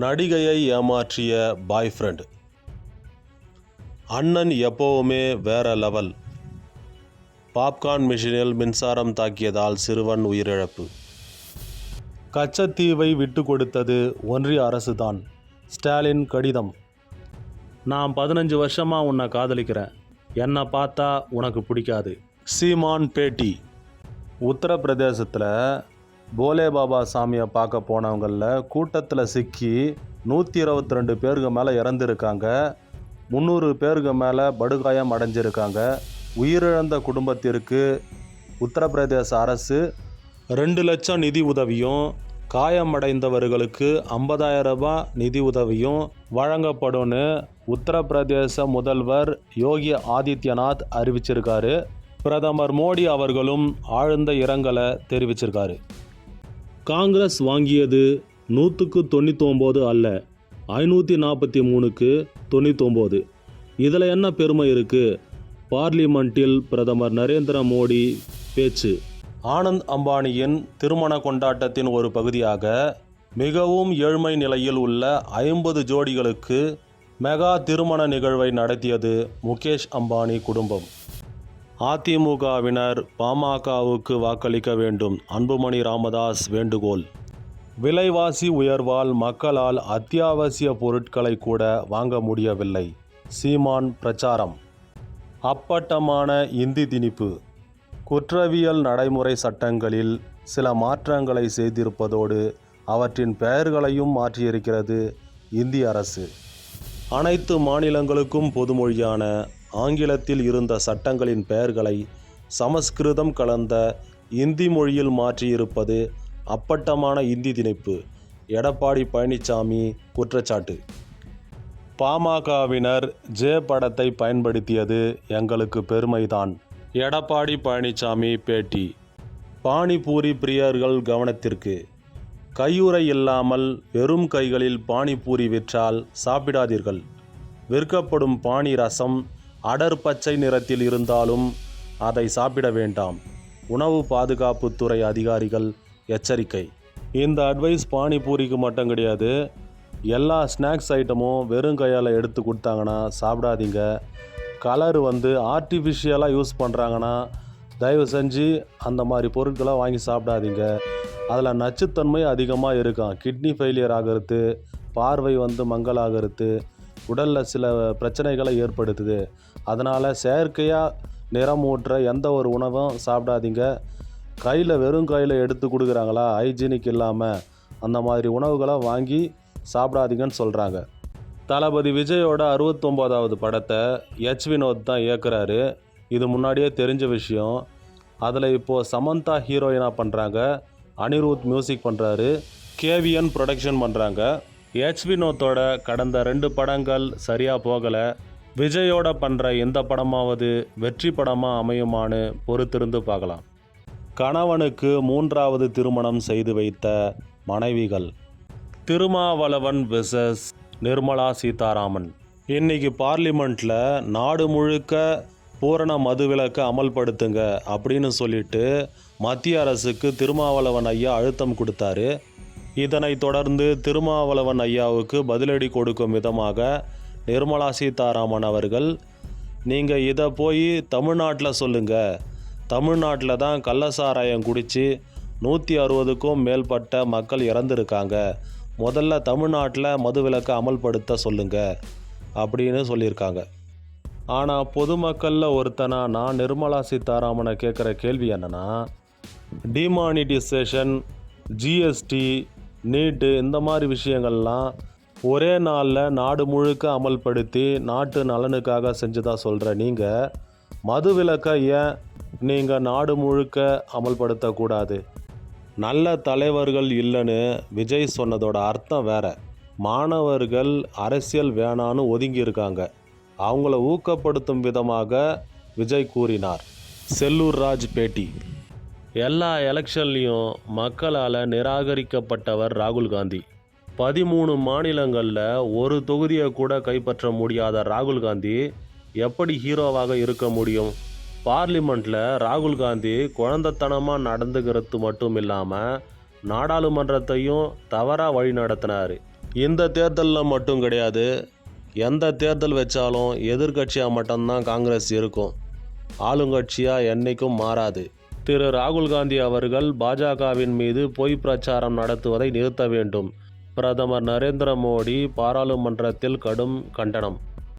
நடிகையை ஏமாற்றிய பாய் ஃப்ரெண்ட் அண்ணன் எப்போவுமே வேற லெவல் பாப்கார்ன் மிஷினில் மின்சாரம் தாக்கியதால் சிறுவன் உயிரிழப்பு. கச்சத்தீவை விட்டு கொடுத்தது ஒன்றிய அரசுதான். ஸ்டாலின் கடிதம். நான் பதினஞ்சு வருஷமாக உன்னை காதலிக்கிறேன். என்னை பார்த்தா உனக்கு பிடிக்காது. சீமான் பேட்டி உத்தரப்பிரதேசத்தில் போலே பாபா சாமியை பார்க்க போனவங்களில் கூட்டத்தில் சிக்கி நூற்றி இருபத்தி ரெண்டு பேருக்கு மேலே இறந்துருக்காங்க. முந்நூறு பேருக்கு மேலே படுகாயம் அடைஞ்சிருக்காங்க. உயிரிழந்த குடும்பத்திற்கு உத்தரப்பிரதேச அரசு ரெண்டு லட்சம் நிதி உதவியும் காயமடைந்தவர்களுக்கு ஐம்பதாயிரம் ரூபாய் நிதி உதவியும் வழங்கப்படும்னு உத்தரப்பிரதேச முதல்வர் யோகி ஆதித்யநாத் அறிவிச்சிருக்காரு. பிரதமர் மோடி அவர்களும் ஆழ்ந்த இரங்கலை தெரிவிச்சிருக்காரு. காங்கிரஸ் வாங்கியது நூற்றுக்கு தொண்ணூத்தொம்போது அல்ல ஐநூற்றி நாற்பத்தி மூணுக்கு தொண்ணூத்தொம்போது. இதில் என்ன பெருமை இருக்குது பார்லிமெண்ட்டில் பிரதமர் நரேந்திர மோடி பேச்சு. ஆனந்த் அம்பானியின் திருமண கொண்டாட்டத்தின் ஒரு பகுதியாக மிகவும் ஏழ்மை நிலையில் உள்ள ஐம்பது ஜோடிகளுக்கு மெகா திருமண நிகழ்வை நடத்தியது முகேஷ் அம்பானி குடும்பம். அதிமுகவினர் பாமகவுக்கு வாக்களிக்க வேண்டும். அன்புமணி ராமதாஸ் வேண்டுகோள். விலைவாசி உயர்வால் மக்களால் அத்தியாவசிய பொருட்களை கூட வாங்க முடியவில்லை. சீமான் பிரச்சாரம். அப்பட்டமான இந்தி திணிப்பு. குற்றவியல் நடைமுறை சட்டங்களில் சில மாற்றங்களை செய்திருப்பதோடு அவற்றின் பெயர்களையும் மாற்றியிருக்கிறது இந்திய அரசு. அனைத்து மாநிலங்களுக்கும் பொதுமொழியான ஆங்கிலத்தில் இருந்த சட்டங்களின் பெயர்களை சமஸ்கிருதம் கலந்த இந்தி மொழியில் மாற்றியிருப்பது அப்பட்டமான இந்தி திணிப்பு. எடப்பாடி பழனிசாமி குற்றச்சாட்டு. பாமகவினர் ஜே படத்தை பயன்படுத்தியது எங்களுக்கு பெருமைதான். எடப்பாடி பழனிசாமி பேட்டி. பானிபூரி பிரியர்கள் கவனத்திற்கு. கையுறை இல்லாமல் வெறும் கைகளில் பானிபூரி விற்றால் சாப்பிடாதீர்கள். விற்கப்படும் பானி ரசம் அடர் பச்சை நிறத்தில் இருந்தாலும் அதை சாப்பிட வேண்டாம். உணவு பாதுகாப்புத்துறை அதிகாரிகள் எச்சரிக்கை. இந்த அட்வைஸ் பானிபூரிக்கு மட்டும் கிடையாது. எல்லா ஸ்நாக்ஸ் ஐட்டமும் வெறும் கையால் எடுத்து கொடுத்தாங்கன்னா சாப்பிடாதீங்க. கலர் வந்து ஆர்டிஃபிஷியலாக யூஸ் பண்ணுறாங்கன்னா தயவு செஞ்சு அந்த மாதிரி பொருட்களை வாங்கி சாப்பிடாதீங்க. அதில் நச்சுத்தன்மை அதிகமாக இருக்கும். கிட்னி ஃபெயிலியர் ஆகிறது பார்வை வந்து மங்கலாகிறது உடலில் சில பிரச்சனைகளை ஏற்படுத்துது. அதனால் செயற்கையாக நிறமூட்டுற எந்த ஒரு உணவும் சாப்பிடாதீங்க. கையில் வெறும் கையில் எடுத்து கொடுக்குறாங்களா? ஹைஜீனிக் இல்லாமல் அந்த மாதிரி உணவுகளை வாங்கி சாப்பிடாதீங்கன்னு சொல்கிறாங்க தளபதி விஜயோட அறுபத்தொம்போதாவது படத்தை எச். வினோத் தான் இயக்குறாரு. இது முன்னாடியே தெரிஞ்ச விஷயம். அதில் இப்போது சமந்தா ஹீரோயினாக பண்ணுறாங்க அனிருத் மியூசிக் பண்ணுறாரு கேவிஎன் ப்ரொடக்ஷன் பண்ணுறாங்க எச் வினோத்தோட கடந்த ரெண்டு படங்கள் சரியாக போகலை. விஜயோட பண்ணுற எந்த படமாவது வெற்றி படமாக அமையுமான்னு பொறுத்திருந்து பார்க்கலாம். கணவனுக்கு மூன்றாவது திருமணம் செய்து வைத்த மனைவிகள். திருமாவளவன் விசஸ் நிர்மலா சீதாராமன். இன்னைக்கு பார்லிமெண்ட்டில் நாடு முழுக்க பூரண மதுவிலக்கை அமல்படுத்துங்க அப்படின்னு சொல்லிட்டு மத்திய அரசுக்கு திருமாவளவன் ஐயா அழுத்தம் கொடுத்தாரு. இதனைத் தொடர்ந்து திருமாவளவன் ஐயாவுக்கு பதிலடி கொடுக்கும் விதமாக நிர்மலா சீதாராமன் அவர்கள் நீங்கள் இதை போய் தமிழ்நாட்டில் சொல்லுங்கள் தமிழ்நாட்டில் தான் கள்ளசாராயம் குடித்து நூற்றி அறுபதுக்கும் மேற்பட்ட மக்கள் இறந்துருக்காங்க. முதல்ல தமிழ்நாட்டில் மதுவிலக்கை அமல்படுத்த சொல்லுங்கள் அப்படின்னு சொல்லியிருக்காங்க. ஆனால் பொதுமக்களில் ஒருத்தனா நான் நிர்மலா சீதாராமனை கேட்குற கேள்வி என்னன்னா டிமானிட்டைசேஷன் ஜிஎஸ்டி நீட்டு இந்த மாதிரி விஷயங்கள்லாம் ஒரே நாளில் நாடு முழுக்க அமல்படுத்தி நாட்டு நலனுக்காக செஞ்சதா சொல்கிற நீங்கள் மது மதுவிலக்கை ஏன் நீங்கள் நாடு முழுக்க அமல்படுத்தக்கூடாது? நல்ல தலைவர்கள் இல்லைன்னு விஜய் சொன்னதோட அர்த்தம் வேற. மாணவர்கள் அரசியல் வேணான்னு ஒதுங்கி இருக்காங்க. அவங்கள ஊக்கப்படுத்தும் விதமாக விஜய் கூறினார். செல்லூர் ராஜ் பேட்டி எல்லா எலெக்ஷன்லேயும் மக்களால் நிராகரிக்கப்பட்டவர் ராகுல் காந்தி. பதிமூணு மாநிலங்களில் ஒரு தொகுதியை கூட கைப்பற்ற முடியாத ராகுல் காந்தி எப்படி ஹீரோவாக இருக்க முடியும்? பார்லிமெண்ட்டில் ராகுல் காந்தி குழந்தைத்தனமாக நடந்துக்கிறது மட்டும் இல்லாமல் நாடாளுமன்றத்தையும் தவறாக வழி நடத்தினார். இந்த தேர்தலில் மட்டும் கிடையாது எந்த தேர்தல் வச்சாலும் எதிர்க்கட்சியாக மட்டும்தான் காங்கிரஸ் இருக்கும். ஆளுங்கட்சியாக என்றைக்கும் மாறாது. திரு ராகுல் காந்தி அவர்கள் பாஜகவின் மீது பொய் பிரச்சாரம் நடத்துவதை நிறுத்த வேண்டும். பிரதமர் நரேந்திர மோடி பாராளுமன்றத்தில் கடும் கண்டனம்.